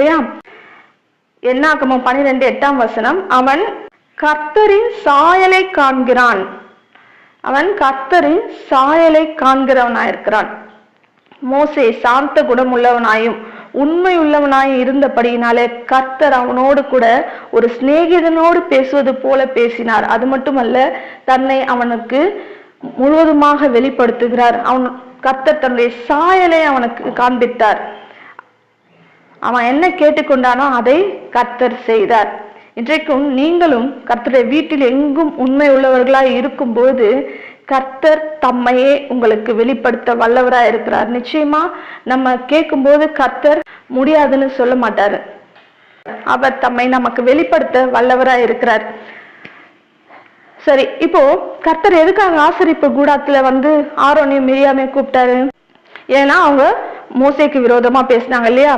இல்லையா? என்னாகமம் பனிரெண்டு எட்டாம் வசனம். அவன் கர்த்தரின் சாயலை காண்கிறான். அவன் கர்த்தரின் சாயலை காண்கிறவனாயிருக்கிறான். மோசே சாந்த குணமுள்ளவனாயும் உண்மை உள்ளவனாயும் இருந்தபடியினாலே கர்த்தர் அவனோடு கூட ஒரு சிநேகிதனோடு பேசுவது போல பேசினார். அது மட்டுமல்ல தன்னை அவனுக்கு முழுவதுமாக வெளிப்படுத்துகிறார். அவன் கர்த்தர் தன்னுடைய சாயலை அவனுக்கு காண்பித்தார். அவன் என்ன கேட்டுக்கொண்டானோ அதை கர்த்தர் செய்தார். இன்றைக்கும் நீங்களும் கர்த்தருடைய வீட்டில் எங்கும் உண்மை உள்ளவர்களாய் இருக்கும்போது கர்த்தர் தம்மையே உங்களுக்கு வெளிப்படுத்த வல்லவரா இருக்கிறார். நிச்சயமா நம்ம கேட்கும்போது கர்த்தர் முடியாதுன்னு சொல்ல மாட்டாரு. அவர் தம்மை நமக்கு வெளிப்படுத்த வல்லவரா இருக்கிறார். சரி இப்போ கர்த்தர் எதுக்காக ஆசரிப்பு கூடாத்துல வந்து ஆரோனையும் மிரியாமையும் கூப்பிட்டாரு? ஏன்னா அவங்க மோசைக்கு விரோதமா பேசினாங்க இல்லையா?